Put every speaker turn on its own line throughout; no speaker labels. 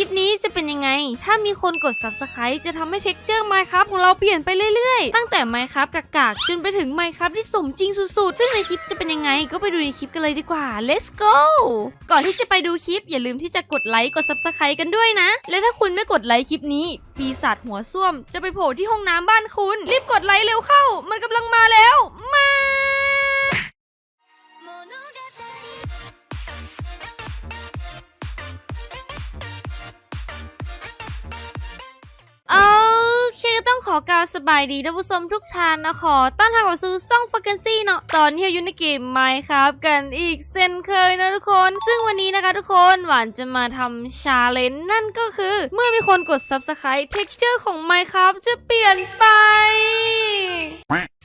คลิปนี้จะเป็นยังไง ถ้ามีคนกด subscribe จะทำให้ texture Minecraft ของเราเปลี่ยนไปเรื่อยๆ ตั้งแต่ Minecraft กากๆ จนไปถึง Minecraft ที่สมจริงสุดๆ ซึ่งในคลิปจะเป็นยังไง ก็ไปดูในคลิปกันเลยดีกว่า let's go ก่อนที่จะไปดูคลิป อย่าลืมที่จะกดไลค์กด subscribe กันด้วยนะ และถ้าคุณไม่กดไลค์คลิปนี้ ปีศาจหัวส้วม จะไปโผล่ที่ห้องน้ำบ้านคุณ รีบกดไลค์เร็วเข้า มันกำลังมา สบายดีท่านผู้ชมทุกท่านนะขอต้อนรับเข้าสู่ซ่องฟักกันซี่เนาะตอนที่อยู่ในเกมไมค์ครับกันอีกเช่นเคยนะทุกคน ซึ่งวันนี้นะคะทุกคนหวานจะมาทำชาเลนจ์นั่นก็คือ เมื่อมีคนกด Subscribe เท็กเจอร์ของไมค์ครับจะเปลี่ยนไป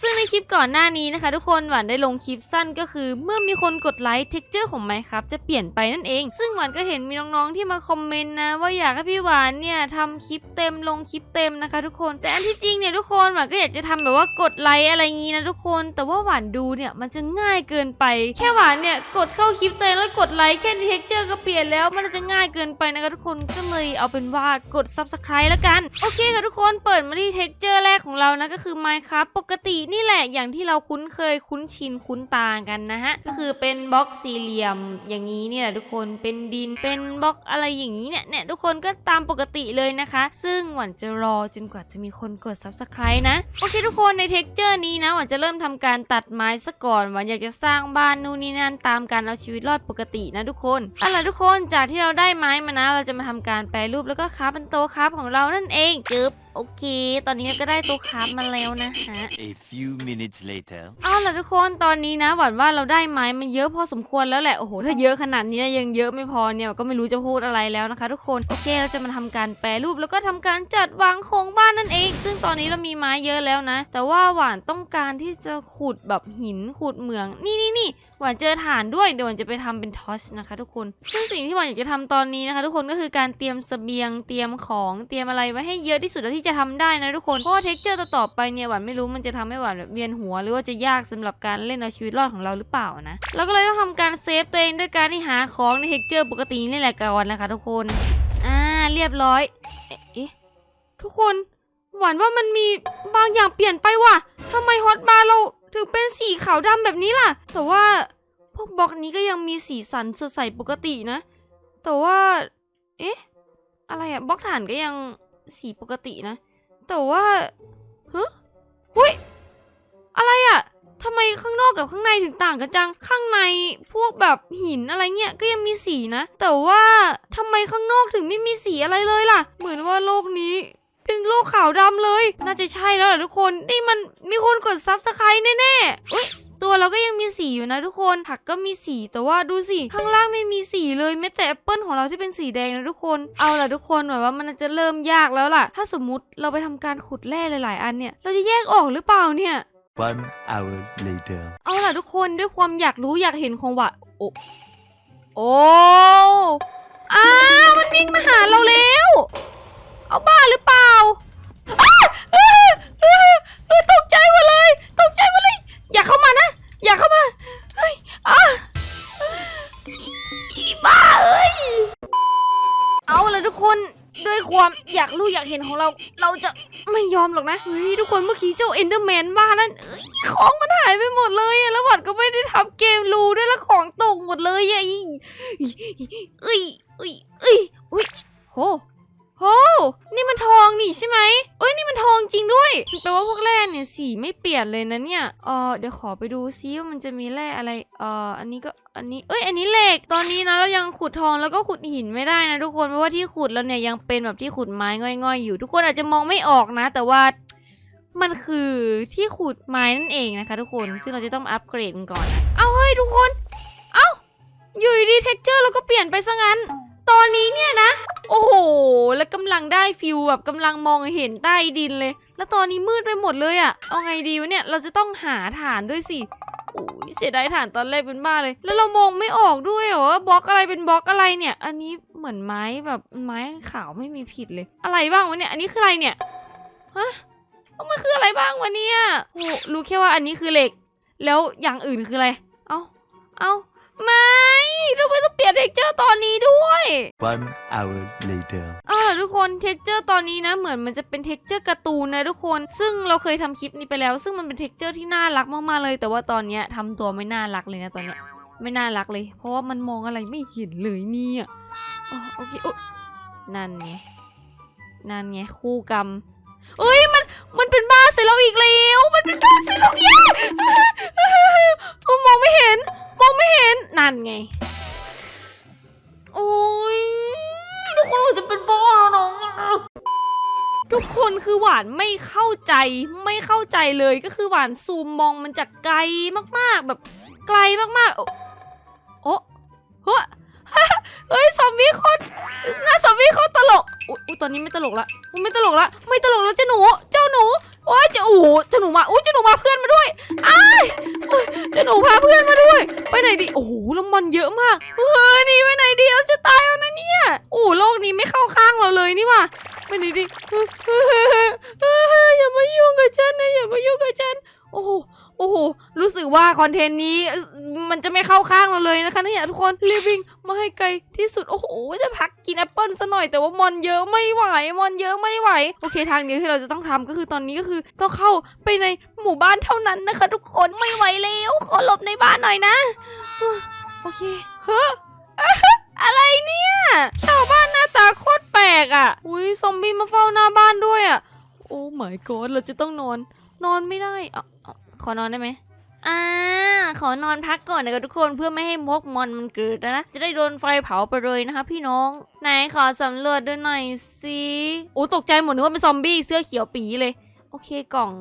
ซึ่งในคลิปก่อนหน้านี้นะคะ ทุกคนหวานได้ลงคลิปสั้นก็คือ เมื่อมีคนกดไลค์ texture ของ Minecraft จะเปลี่ยนไปนั่นเอง ซึ่งหวานก็เห็นมีน้องๆที่มาคอมเมนต์นะ ว่าอยากให้พี่หวานเนี่ยทำคลิปเต็มลงคลิปเต็มนะคะ ทุกคนแต่อันที่จริงเนี่ยทุกคนหวานก็อยากจะทำแบบว่ากดไลค์อะไรงี้นะทุกคน แต่ว่าหวานดูเนี่ยมันจะง่ายเกินไป แค่หวานเนี่ยกดเข้าคลิปตัวเองแล้วกดไลค์แค่นี้ texture ก็เปลี่ยนแล้วมันจะง่ายเกินไปนะคะทุกคนก็เลยเอาเป็นว่ากด subscribe แล้วกันโอเคค่ะทุกคนเปิดมาที่ texture แรกของเรานะก็คือ Minecraft ปกตินี่แหละอย่างที่เราคุ้นเคยคุ้นชินคุ้นตากันนะฮะ ก็คือเป็นบล็อกสี่เหลี่ยมอย่างนี้เนี่ยแหละทุกคนเป็นดินเป็นบล็อกอะไรอย่างนี้เนี่ยเนี่ยทุกคนก็ตามปกติเลยนะคะ ซึ่งหวันจะรอจนกว่าจะมีคนกด subscribe นะ โอเคทุกคนใน texture นี้นะหวันจะเริ่มทำการตัดไม้ซะก่อนหวันอยากจะสร้างบ้านนู่นนี่นั่นตามการเอาชีวิตรอดปกตินะทุกคนเอาล่ะทุกคนจากที่เราได้ไม้มานะ เราจะมาทำการแปรรูปแล้วก็คราเป็นโตคราของเรานั่นเองจึ๊บ โอเค ตอนนี้ก็ได้โตะคราฟมาแล้วนะฮะ
A few minutes later.
เอาล่ะทุกคนตอนนี้นะหวั่นว่าเราได้ไม้มันเยอะพอสมควรแล้วแหละ โอ้โห ถ้าเยอะขนาดนี้ยังเยอะไม่พอเนี่ยก็ไม่รู้จะพูดอะไรแล้วนะคะ ทุกคน โอเค เราจะมาทำการแปรรูปแล้วก็ทำการจัดวางโครงบ้านนั่นเองซึ่ง ตอนนี้เรามีไม้เยอะแล้วนะ แต่ว่าหวานต้องการที่จะขุดแบบหินขุดเหมือง นี่นี่นี่หวานเจอฐานด้วยเดี๋ยวหวานจะไปทำเป็นทอชนะคะทุกคน ซึ่งสิ่งที่หวานอยากจะทำตอนนี้นะคะ ทุกคนก็คือการเตรียมเสบียงเตรียมของเตรียมอะไรไว้ให้เยอะที่สุดที่จะทำได้นะทุกคนเพราะว่าเท็กเจอร์ต่อไปเนี่ยหวานไม่รู้มันจะทำให้หวานแบบเวียนหัว หรือว่าจะยากสำหรับการเล่นเอาชีวิตรอดของเราหรือเปล่านะเราก็เลยต้องทำการเซฟตัวเองด้วยการที่หาของในเท็กเจอร์ปกตินี่แหละก่อนนะคะทุกคนอ่าเรียบร้อยเอ๊ะทุกคน หวานว่ามันมีบางอย่างเปลี่ยนไปว่ะทำไมฮอตบาร์เราถึงเป็นสีขาวดำแบบนี้ล่ะ แต่ว่าพวกบล็อกนี้ก็ยังมีสีสันสดใสปกตินะ แต่ว่า เอ๊ะ อะไรอะบล็อกฐานก็ยังสีปกตินะ แต่ว่าฮะหุ้ย อะไรอะทำไมข้างนอกกับข้างในถึงต่างกันจัง ข้างในพวกแบบหินอะไรเงี้ยก็ยังมีสีนะ แต่ว่าทำไมข้างนอกถึงไม่มีสีอะไรเลยล่ะ เหมือนว่าโลกนี้ เป็นโลกขาวดำเลย น่าจะใช่แล้วแหละทุกคน นี่มันมีคนกดซับสไครต์แน่ๆอุ้ยตัวเราก็ยังมีสีอยู่นะทุกคน ผักก็มีสี แต่ว่าดูสิ ข้างล่างไม่มีสีเลยแม้แต่แอปเปิลของเราที่เป็นสีแดงนะทุกคน เอาล่ะทุกคนหมายว่ามันจะเริ่มยากแล้วล่ะ ถ้าสมมุติเราไปทำการขุดแร่หลาย ๆ อันเนี่ย เราจะแยกออกหรือเปล่าเนี่ย
One hour later.
เอาล่ะทุกคนด้วยความอยากรู้อยากเห็นของหวะโอ้โอ้อ้ามันวิ่งมาหาเราแล้ว เอาบ้าหรือเปล่าอ้าเออเออเออตกใจหมดเลยตกใจหมดเลย อย่าเข้ามานะ อย่าเข้ามาเฮ้ยอ้าอีบ้าเอ้ยเอาล่ะทุกคนด้วยความอยากรู้อยากเห็นของเรา เราจะไม่ยอมหรอกนะเฮ้ยทุกคนเมื่อกี้เจ้าเอนเดอร์แมนมานั่นเอ้ยของมันหายไปหมดเลยอะแล้วหวัดก็ไม่ได้ทำเกมรูด้วยแล้วของตกหมดเลยอะอีเอ้ยเอ้ยเอ้ยเอ้ยโห โหนี่มันทองนี่ใช่ไหมเอ้ยนี่มันทองจริงด้วยแปลว่าพวกแร่เนี่ยสีไม่เปลี่ยนเลยนะเนี่ยเออเดี๋ยวขอไปดูซิว่ามันจะมีแร่อะไรเอออันนี้ก็อันนี้เอ้ยอันนี้เหล็กตอนนี้นะเรายังขุดทองแล้วก็ขุดหินไม่ได้นะทุกคนเพราะว่าที่ขุดเราเนี่ยยังเป็นแบบที่ขุดไม้ง่อยๆ อยู่ ทุกคนอาจจะมองไม่ออกนะ แต่ว่ามันคือที่ขุดไม้นั่นเองนะคะ ทุกคนซึ่งเราจะต้องอัปเกรดกันก่อน เอาเฮ้ยทุกคน เอ้าอยู่ดีเท็กเจอร์เราก็เปลี่ยนไปซะงั้น ตอนนี้เนี่ยนะ อ้โห แล้วกำลังได้ฟิลแบบกำลังมองเห็นใต้ดินเลย แล้วตอนนี้มืดไปหมดเลยอะเอาไงดีวะเนี่ย เราจะต้องหาฐานด้วยสิโอ้ยเสียดายฐานตอนแรกเป็นบ้าเลย แล้วเรามองไม่ออกด้วยเหรอว่าบล็อกอะไรเป็นบล็อกอะไรเนี่ย อันนี้เหมือนไม้แบบไม้ขาวไม่มีผิดเลย อะไรบ้างวะเนี่ย อันนี้คืออะไรเนี่ย ฮะมันคืออะไรบ้างวะเนี่ยโอ้รู้แค่ว่าอันนี้คือเหล็ก แล้วอย่างอื่นคืออะไร เอาเอาไม่ทำไมต้องเปลี่ยนเท็กเจอร์ตอนนี้ด้วย
One hour later. later.
เอาล่ะทุกคนเท็กเจอร์ตอนนี้นะเหมือนมันจะเป็นเท็กเจอร์การ์ตูนนะทุกคน ซึ่งเราเคยทำคลิปนี้ไปแล้ว ซึ่งมันเป็นเท็กเจอร์ที่น่ารักมากๆเลย แต่ว่าตอนเนี้ยทำตัวไม่น่ารักเลยนะตอนเนี้ยไม่น่ารักเลย เพราะว่ามันมองอะไรไม่เห็นเลยเนี่ยอ๋อโอเคโอุ๊ยนั่นไงนั่นไงคู่กรรมเอ้ยมันมันเป็นบ้าใส่เราอีกแล้วมันเป็นบ้าใส่เราอีกมองไม่เห็น มองไม่เห็นนั่นไงโอ้ย กคนจะเป็นบ้าแล้วน้องทุกคนคือหวานไม่เข้าใจไม่เข้าใจเลยก็คือหวานซูมมองมันจากไกลมากๆแบบไกลมากๆ โอ้โอ้เฮ้ยเฮ้ยซอมบี้โคนหน้าซอมบี้โคนตลกอุ้ยตอนนี้ไม่ตลกละไม่ตลกละไม่ตลกแล้วเจ้าหนู เจ้าหนู โอ้ยเจ้าโอ้โหเจ้าหนูมาอุ้ยเจ้าหนูมาเพื่อนมาด้วยอ้ายโอ๊ยเจ้าหนูพาเพื่อนมาด้วย ไปไหนดีโอ้โหแล้วมันเยอะมากเฮ้ยนี่ไปไหนดีเราจะตายแล้วนะเนี่ยโอ้โลกนี้ไม่เข้าข้างเราเลยนี่ว่าไปไหนดีเฮ้ยเฮ้ยเฮ้ยเฮ้ยเฮ้ยอย่ามายุ่งกับฉันนะอย่ามายุ่งกับฉัน โอ้ โอ้โห รู้สึกว่าคอนเทนต์นี้มันจะไม่เข้าข้างเราเลยนะคะเนี่ยทุกคน รีบวิ่งมาให้ไกลที่สุด โอ้โห จะพักกินแอปเปิลซะหน่อยแต่ว่ามอนเยอะไม่ไหว มอนเยอะไม่ไหว โอเคทางเดียวที่เราจะต้องทำก็คือตอนนี้ก็คือต้องเข้าไปในหมู่บ้านเท่านั้นนะคะ ทุกคน ไม่ไหวแล้ว ขอหลบในบ้านหน่อยนะ โอเค เฮ้ออะไรเนี่ย ชาวบ้านหน้าตาโคตรแปลกอะ อุ้ยซอมบี้มาเฝ้าหน้าบ้านด้วยอะ โอ้ my god เราจะต้องนอน นอนไม่ได้อะ ขอนอนได้ไหมอ่าขอนอนพักก่อนนะคะทุกคนเพื่อไม่ให้มกมอนมันเกิดนะ จะได้โดนไฟเผาไปเลยนะคะพี่น้อง ไหนขอสำรวจดูหน่อยสิโอ้ตกใจหมดนึกว่าเป็นซอมบี้เสื้อเขียวปีเลย โอเคกล่อง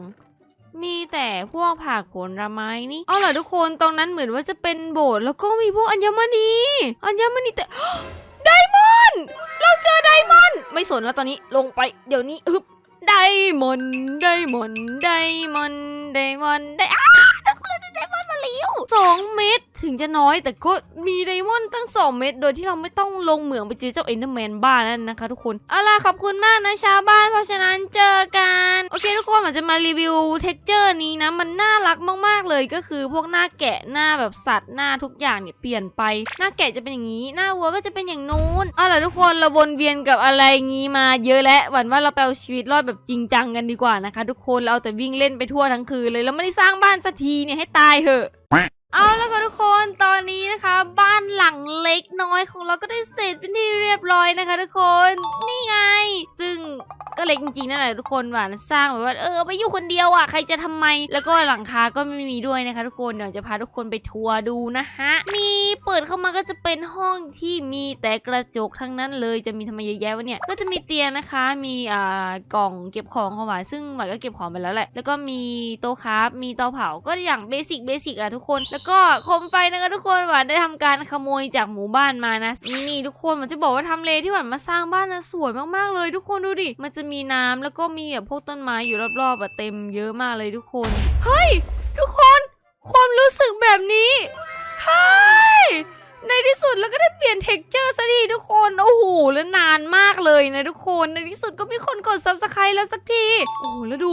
มีแต่พวกผักผลไม้นี่เอาล่ะทุกคนตรงนั้นเหมือนว่าจะเป็นโบสถ์แล้วก็มีพวกอัญมณีอัญมณีแต่ไดมอนด์เราเจอไดมอนด์ไม่สนแล้วตอนนี้ลงไปเดี๋ยวนี้ฮึบไดมอนด์ไดมอนด์ไดมอนด์ ไดมอนด์ไดอ้าทุกคนได้ไดมอนด์มาแล้วสองเม็ด ถึงจะน้อยแต่ก็มีไดมอนด์ตั้งสองเม็ดโดยที่เราไม่ต้องลงเหมืองไปเจอเจ้าเอ็นเดอร์แมนบ้านั่นนะคะทุกคนเอาล่ะขอบคุณมากนะชาวบ้าน เพราะฉะนั้นเจอกัน โอเคทุกคนผมจะมารีวิวเท็กเจอร์นี้นะ มันน่ารักมากๆเลยก็คือพวกหน้าแกะหน้าแบบสัตว์หน้าทุกอย่างเนี่ยเปลี่ยนไป หน้าแกะจะเป็นอย่างนี้ หน้าวัวก็จะเป็นอย่างนู้นเอาล่ะทุกคนเราวนเวียนกับอะไรงี้มาเยอะแล้วหวั่นว่าเราไปเอาชีวิตรอดแบบจริงจังกันดีกว่านะคะ ทุกคนเราเอาแต่วิ่งเล่นไปทั่วทั้งคืนเลยแล้วไม่ได้สร้างบ้านสักทีเนี่ยให้ตายเถอะ เอาแล้วค่ะทุกคนตอนนี้นะคะ บ้านหลังเล็กน้อยของเราก็ได้เสร็จเป็นที่เรียบร้อยนะคะ ทุกคนนี่ไง ซึ่งก็เล็กจริงๆนั่นแหละทุกคนหวานสร้างแบบว่าเออไปอยู่คนเดียวอะใครจะทำไม แล้วก็หลังคาก็ไม่มีด้วยนะคะ ทุกคนเดี๋ยวจะพาทุกคนไปทัวร์ดูนะฮะมีเปิดเข้ามาก็จะเป็นห้องที่มีแต่กระจกทั้งนั้นเลยจะมีทำไมเยอะแยะวะเนี่ยก็จะมีเตียงนะคะ มีอ่ากล่องเก็บของของหวานซึ่งหวานก็เก็บของไปแล้วแหละแล้วก็มีโต๊ะคราฟมีเตาเผาก็อย่างเบสิกเบสิกอะทุกคนแล้วก็โคมไฟนะคะทุกคนหวานได้ทำการขโมยจากหมู่บ้านมานะนี่นี่ทุกคนหวานจะบอกว่าทำเลที่หวานมาสร้างบ้านนะสวยมากๆเลยทุกคนดูดิมันจะมีน้ำแล้วก็มีแบบพวกต้นไม้อยู่รอบๆอะเต็มเยอะมากเลยทุกคน เฮ้ย ทุกคนความรู้สึกแบบนี้เฮ้ยในที่สุดแล้วก็ได้เปลี่ยนเท็กเจอร์ซะทีทุกคน โอ้โห แล้วนานมากเลยนะทุกคน ในที่สุดก็มีคนกด subscribe แล้วสักที โอ้โห แล้วดู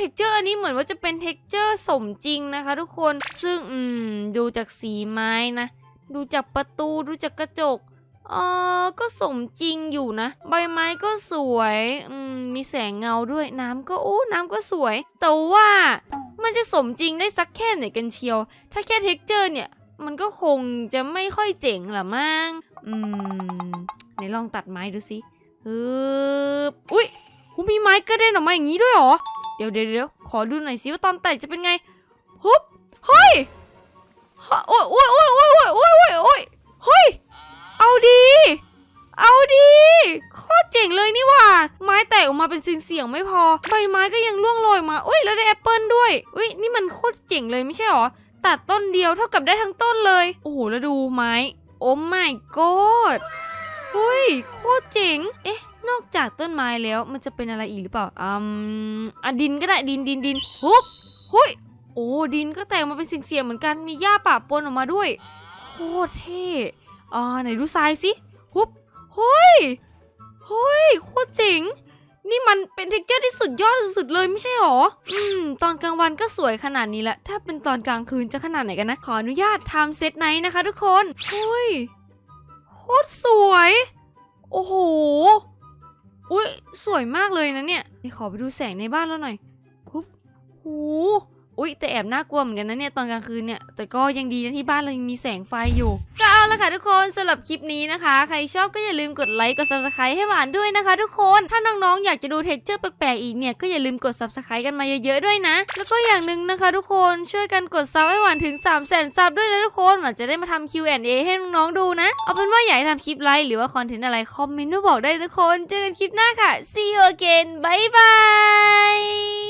ท็กเจอร์อันนี้เหมือนว่าจะเป็นเท็กเจอร์สมจริงนะคะ ทุกคนซึ่งอืมดูจากสีไม้นะ ดูจากประตูดูจากกระจกเออก็สมจริงอยู่นะ ใบไม้ก็สวยอืมมีแสงเงาด้วยน้ำก็โอ้น้ำก็สวย แต่ว่ามันจะสมจริงได้สักแค่ไหนกันเชียว ถ้าแค่เท็กเจอร์เนี่ย มันก็คงจะไม่ค่อยเจ๋งหรอมั้งอืมไหนลองตัดไม้ดูสิฮึบอุ้ยหูมีไม้กระเด็นออกมาอย่างนี้ด้วยเหรอ เดี๋ยวเดี๋ยวขอดูหน่อยสิว่าตอนแตกจะเป็นไงฮุบเฮ้ยโอ้ยโอ้ยโอ้ยโอ้ยโอ้ยโอ้ยโอ้ยเฮ้ยเอาดี เอาดีโคตรเจ๋งเลยนี่ว่า ไม้แตกออกมาเป็นเสียงไม่พอ ใบไม้ก็ยังร่วงโรยมาอุ้ยแล้วได้แอปเปิลด้วยอุ้ยนี่มันโคตรเจ๋งเลยไม่ใช่หรอตัดต้นเดียวเท่ากับได้ทั้งต้นเลย โอ้โหแล้วดูไม้ โอ้ไม่กอดเฮ้ยโคตรเจ๋ง เอ๊ะ นอกจากต้นไม้แล้วมันจะเป็นอะไรอีกหรือเปล่าอืมอะดินก็ได้ดินดินดินฮุบหุยโอ้ดินก็แตกมาเป็นสิ่งเสียเหมือนกันมีหญ้าป่าปนออกมาด้วยโคตรเท่อ่าไหนดูทรายสิฮุบเฮ้ยเฮ้ยโคตรเจ๋งนี่มันเป็นเท็กเจอร์ที่สุดยอดสุดเลยไม่ใช่หรอ อืม ตอนกลางวันก็สวยขนาดนี้แล้วถ้าเป็นตอนกลางคืนจะขนาดไหนกันนะ ขออนุญาตทำเซตไนท์นะคะทุกคนเฮ้ย โคตรสวย โอ้โห อุ้ยสวยมากเลยนะเนี่ยขอไปดูแสงในบ้านแล้วหน่อยปุ๊บโห อุ้ยแต่แอบน่ากลัวเหมือนกันนะเนี่ยตอนกลางคืนเนี่ยแต่ก็ยังดีนะที่บ้านเรายังมีแสงไฟอยู่ก็เอาละค่ะทุกคนสำหรับคลิปนี้นะคะ ใครชอบก็อย่าลืมกดไลค์กด subscribe ให้หวานด้วยนะคะ ทุกคนถ้าน้องๆอยากจะดูเท็กเจอร์แปลกๆอีกเนี่ยก็อย่าลืมกด subscribe กันมาเยอะๆด้วยนะ แล้วก็อย่างหนึ่งนะคะ ทุกคนช่วยกันกดซับให้หวานถึง 3 0 0 0 0 0ซับด้วยนะทุกคนหวานจะได้มาทำ Q&A ให้น้องๆดูนะเอาเป็นว่าอยากให้ทำคลิปไลค์หรือว่าคอนเทนต์อะไรคอมเมนต์มาบอกได้ทุกคน เจอกันคลิปหน้าค่ะ see you again bye bye